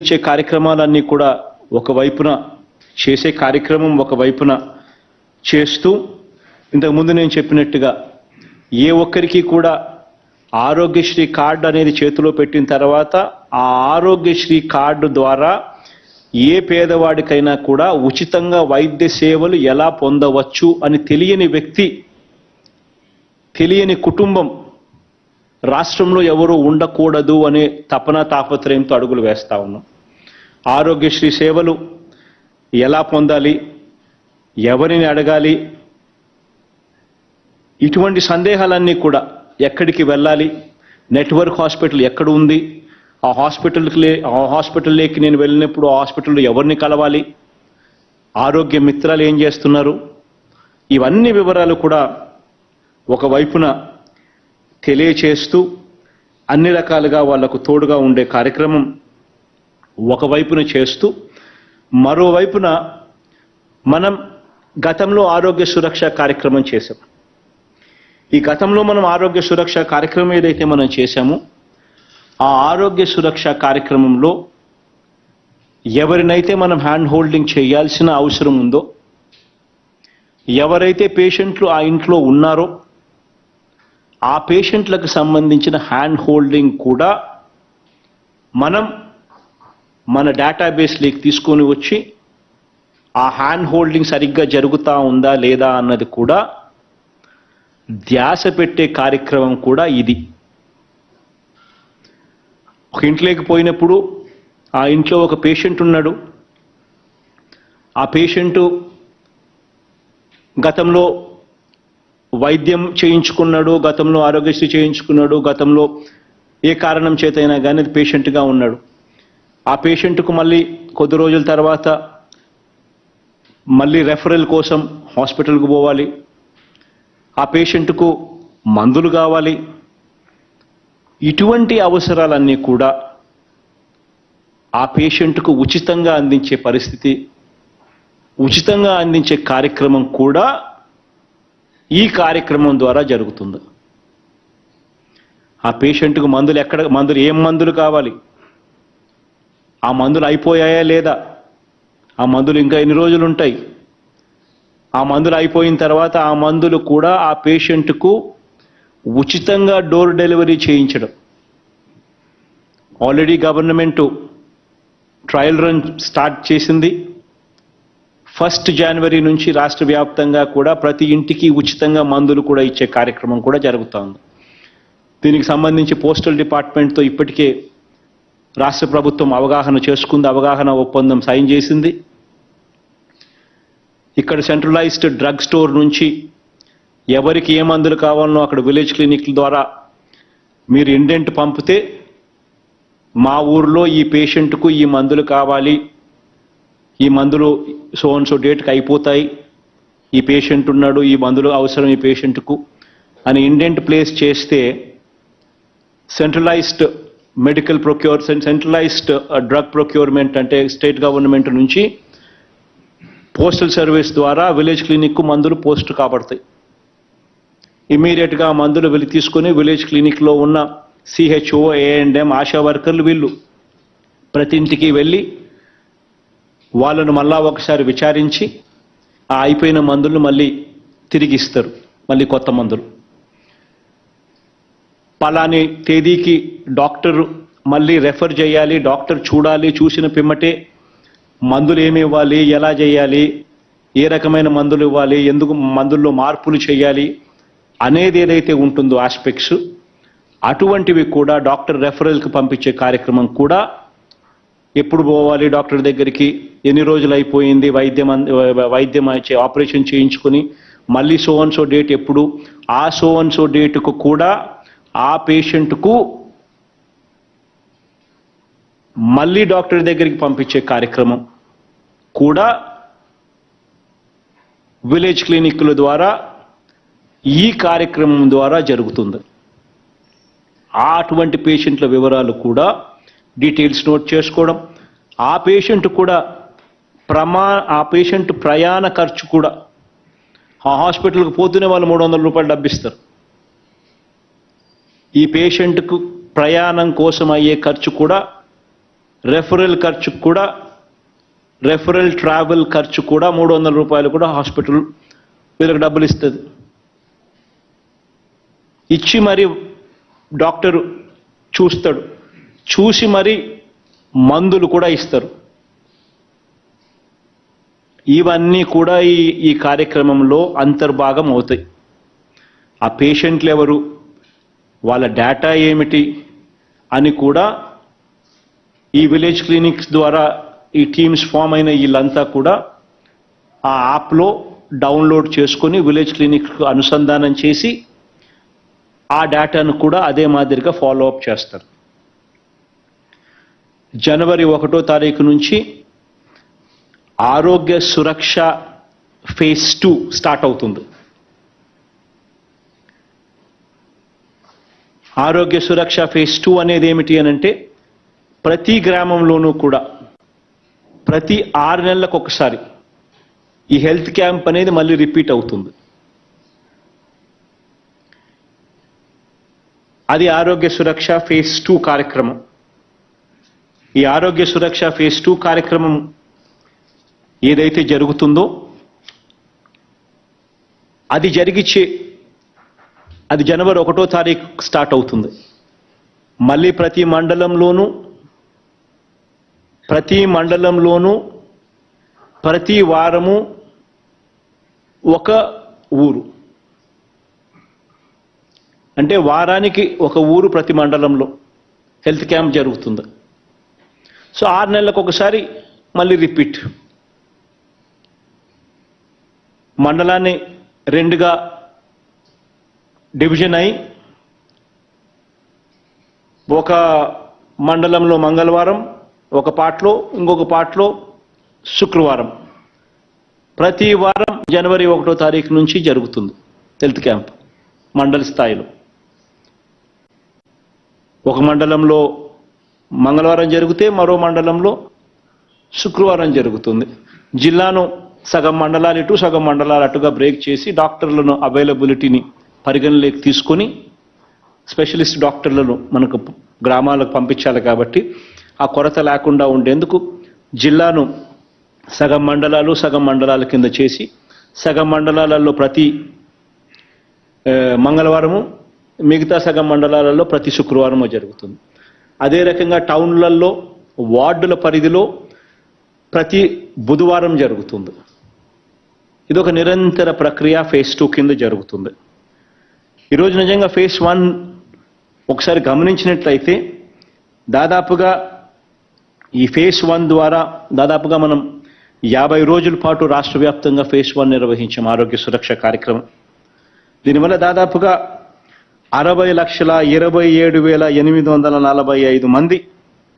ఇచ్చే కార్యక్రమాలన్నీ కూడా ఒకవైపున చేసే కార్యక్రమం ఒకవైపున చేస్తూ ఇంతకుముందు నేను చెప్పినట్టుగా ఏ ఒక్కరికి కూడా ఆరోగ్యశ్రీ కార్డు అనేది చేతిలో పెట్టిన తర్వాత ఆ ఆరోగ్యశ్రీ కార్డు ద్వారా ఏ పేదవాడికైనా కూడా ఉచితంగా వైద్య సేవలు ఎలా పొందవచ్చు అని తెలియని వ్యక్తి తెలియని కుటుంబం రాష్ట్రంలో ఎవరు ఉండకూడదు అనే తపన తాపత్రయంతో అడుగులు వేస్తా ఉన్నాం. ఆరోగ్యశ్రీ సేవలు ఎలా పొందాలి? ఎవరిని అడగాలి? ఇటువంటి సందేహాలన్నీ కూడా ఎక్కడికి వెళ్ళాలి? నెట్వర్క్ హాస్పిటల్ ఎక్కడ ఉంది? ఆ హాస్పిటల్కి లే ఆ హాస్పిటల్లోకి నేను వెళ్ళినప్పుడు ఆ హాస్పిటల్లో ఎవరిని కలవాలి? ఆరోగ్య మిత్రాలు ఏం చేస్తున్నారు? ఇవన్నీ వివరాలు కూడా ఒకవైపున తెలియచేస్తూ అన్ని రకాలుగా వాళ్ళకు తోడుగా ఉండే కార్యక్రమం ఒకవైపున చేస్తూ మరోవైపున మనం గతంలో ఆరోగ్య సురక్ష కార్యక్రమం చేశాం. ఈ గతంలో మనం ఆరోగ్య సురక్ష కార్యక్రమం ఏదైతే మనం చేశామో ఆ ఆరోగ్య సురక్ష కార్యక్రమంలో ఎవరినైతే మనం హ్యాండ్ హోల్డింగ్ చేయాల్సిన అవసరం ఉందో ఎవరైతే పేషెంట్లు ఆ ఇంట్లో ఉన్నారో ఆ పేషెంట్లకు సంబంధించిన హ్యాండ్ హోల్డింగ్ కూడా మనం మన డేటాబేస్లోకి తీసుకొని వచ్చి ఆ హ్యాండ్ హోల్డింగ్ సరిగ్గా జరుగుతా ఉందా లేదా అన్నది కూడా ధ్యాస పెట్టే కార్యక్రమం కూడా ఇది. ఒక ఇంట్లోకి పోయినప్పుడు ఆ ఇంట్లో ఒక పేషెంట్ ఉన్నాడు. ఆ పేషెంటు గతంలో వైద్యం చేయించుకున్నాడు గతంలో ఆరోగ్యశ్రీ చేయించుకున్నాడు గతంలో ఏ కారణం చేతైనా కానీ అది పేషెంట్గా ఉన్నాడు. ఆ పేషెంట్కు మళ్ళీ కొద్ది రోజుల తర్వాత మళ్ళీ రెఫరల్ కోసం హాస్పిటల్కు పోవాలి. ఆ పేషెంట్కు మందులు కావాలి. ఇటువంటి అవసరాలన్నీ కూడా ఆ పేషెంట్కు ఉచితంగా అందించే పరిస్థితి ఉచితంగా అందించే కార్యక్రమం కూడా ఈ కార్యక్రమం ద్వారా జరుగుతుంది. ఆ పేషెంట్కు మందులు ఎక్కడ మందులు ఏం మందులు కావాలి? ఆ మందులు అయిపోయాయా లేదా? ఆ మందులు ఇంకా ఎన్ని రోజులు ఉంటాయి? ఆ మందులు అయిపోయిన తర్వాత ఆ మందులు కూడా ఆ పేషెంట్కు ఉచితంగా డోర్ డెలివరీ చేయించడం. Already government trial run start చేసింది. ఫస్ట్ జనవరి నుంచి రాష్ట్ర వ్యాప్తంగా కూడా ప్రతి ఇంటికి ఉచితంగా మందులు కూడా ఇచ్చే కార్యక్రమం కూడా జరుగుతోంది. దీనికి సంబంధించి పోస్టల్ డిపార్ట్మెంట్తో ఇప్పటికే రాష్ట్ర ప్రభుత్వం అవగాహన చేసుకుంది అవగాహన ఒప్పందం సైన్ చేసింది. ఇక్కడ సెంట్రలైజ్డ్ డ్రగ్ స్టోర్ నుంచి ఎవరికి ఏ మందులు కావాలనో అక్కడ విలేజ్ క్లినిక్ల ద్వారా మీరు ఇండెంట్ పంపితే మా ఊర్లో ఈ పేషెంట్కు ఈ మందులు కావాలి ఈ మందులు సో అండ్ సో డేట్కి అయిపోతాయి. ఈ పేషెంట్ ఉన్నాడు ఈ మందులు అవసరం ఈ పేషెంట్కు అని ఇండెంట్ ప్లేస్ చేస్తే centralized medical procure centralized drug procurement అంటే స్టేట్ గవర్నమెంట్ నుంచి పోస్టల్ సర్వీస్ ద్వారా విలేజ్ క్లినిక్కు మందులు పోస్ట్ కాబడతాయి. ఇమీడియట్గా మందులు వెళ్ళి తీసుకొని విలేజ్ క్లినిక్లో ఉన్న సిహెచ్ఓ ఏఎండ్ఎం ఆశా వర్కర్లు వీళ్ళు ప్రతి ఇంటికి వెళ్ళి వాళ్ళను మళ్ళా ఒకసారి విచారించి ఆ అయిపోయిన మందులు మళ్ళీ తిరిగి ఇస్తారు. మళ్ళీ కొత్త మందులు. పలాని తేదీకి డాక్టర్ మళ్ళీ రెఫర్ చేయాలి డాక్టర్ చూడాలి చూసిన పిమ్మటే మందులు ఏమి ఇవ్వాలి ఎలా చేయాలి ఏ రకమైన మందులు ఇవ్వాలి ఎందుకు మందుల్లో మార్పులు చేయాలి అనేది ఏదైతే ఉంటుందో ఆస్పెక్ట్స్ అటువంటివి కూడా డాక్టర్ రెఫరల్కి పంపించే కార్యక్రమం కూడా ఎప్పుడు పోవాలి డాక్టర్ దగ్గరికి? ఎన్ని రోజులు అయిపోయింది వైద్యం వైద్యం ఆపరేషన్ చేయించుకొని? మళ్ళీ సో అండ్ సో డేట్ ఎప్పుడు? ఆ సో అండ్ సో కూడా ఆ పేషెంట్కు మళ్ళీ డాక్టర్ దగ్గరికి పంపించే కార్యక్రమం కూడా విలేజ్ క్లినిక్ల ద్వారా ఈ కార్యక్రమం ద్వారా జరుగుతుంది. ఆ అటువంటి పేషెంట్ల వివరాలు కూడా డీటెయిల్స్ నోట్ చేసుకోవడం. ఆ పేషెంట్ కూడా ప్రమా ఆ పేషెంట్ ప్రయాణ ఖర్చు కూడా. ఆ హాస్పిటల్కి పోతూనే వాళ్ళు మూడు వందల రూపాయలు డబ్బిస్తారు. ఈ పేషెంట్కు ప్రయాణం కోసం అయ్యే ఖర్చు కూడా రెఫరల్ ఖర్చు కూడా రెఫరల్ ట్రావెల్ ఖర్చు కూడా మూడు వందల రూపాయలు కూడా హాస్పిటల్ వీళ్ళకి డబ్బులు ఇస్తుంది ఇచ్చి మరి డాక్టర్ చూస్తాడు. చూసి మరి మందులు కూడా ఇస్తారు. ఇవన్నీ కూడా ఈ ఈ కార్యక్రమంలో అంతర్భాగం అవుతాయి. ఆ పేషెంట్లు ఎవరు వాళ్ళ డేటా ఏమిటి అని కూడా ఈ విలేజ్ క్లినిక్స్ ద్వారా ఈ టీమ్స్ ఫామ్ అయిన వీళ్ళంతా కూడా ఆ యాప్లో డౌన్లోడ్ చేసుకొని విలేజ్ క్లినిక్ అనుసంధానం చేసి ఆ డేటాను కూడా అదే మాదిరిగా ఫాలో అప్ చేస్తారు. జనవరి ఒకటో తారీఖు నుంచి ఆరోగ్య సురక్ష ఫేజ్ టూ స్టార్ట్ అవుతుంది. ఆరోగ్య సురక్ష ఫేజ్ టూ అనేది ఏమిటి అని అంటే ప్రతి గ్రామంలోనూ కూడా ప్రతి ఆరు నెలలకు ఒకసారి ఈ హెల్త్ క్యాంప్ అనేది మళ్ళీ రిపీట్ అవుతుంది. అది ఆరోగ్య సురక్ష ఫేజ్ టూ కార్యక్రమం. ఈ ఆరోగ్య సురక్ష ఫేజ్ టూ కార్యక్రమం ఏదైతే జరుగుతుందో అది జరిగిచ్చే అది జనవరి ఒకటో తారీఖు స్టార్ట్ అవుతుంది. మళ్ళీ ప్రతి మండలంలోనూ ప్రతి మండలంలోనూ ప్రతి వారము ఒక ఊరు. అంటే వారానికి ఒక ఊరు ప్రతి మండలంలో. హెల్త్ క్యాంప్ జరుగుతుంది. సో ఆరు నెలలకు ఒకసారి మళ్ళీ రిపీట్. మండలాన్ని రెండుగా డివిజన్ అయి ఒక మండలంలో మంగళవారం ఒక పాటలో ఇంకొక పాటలో శుక్రవారం. ప్రతి వారం జనవరి ఒకటో తారీఖు నుంచి జరుగుతుంది హెల్త్ క్యాంప్ మండల స్థాయిలో. ఒక మండలంలో మంగళవారం జరిగితే మరో మండలంలో శుక్రవారం జరుగుతుంది. జిల్లాను సగం మండలాలు ఇటు సగం మండలాలు అటుగా బ్రేక్ చేసి డాక్టర్లను అవైలబిలిటీని పరిగణలోకి తీసుకొని స్పెషలిస్ట్ డాక్టర్లను మనకు గ్రామాలకు పంపించాలి కాబట్టి ఆ కొరత లేకుండా ఉండేందుకు జిల్లాను సగం మండలాలు సగం మండలాల కింద చేసి సగం మండలాలలో ప్రతి మంగళవారము మిగతా సగం మండలాలలో ప్రతి శుక్రవారము జరుగుతుంది. అదే రకంగా టౌన్లలో వార్డుల పరిధిలో ప్రతి బుధవారం జరుగుతుంది. ఇది ఒక నిరంతర ప్రక్రియ ఫేజ్ టూ కింద జరుగుతుంది. ఈరోజు నిజంగా ఫేజ్ వన్ ఒకసారి గమనించినట్లయితే దాదాపుగా ఈ ఫేజ్ వన్ ద్వారా దాదాపుగా మనం యాభై రోజుల పాటు రాష్ట్ర వ్యాప్తంగా ఫేజ్ వన్ నిర్వహించాం ఆరోగ్య సురక్ష కార్యక్రమం. దీనివల్ల దాదాపుగా అరవై లక్షల ఇరవై ఏడు వేల ఎనిమిది వందల నలభై ఐదు మంది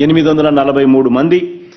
ఎనిమిది వందల నలభై మూడు మంది.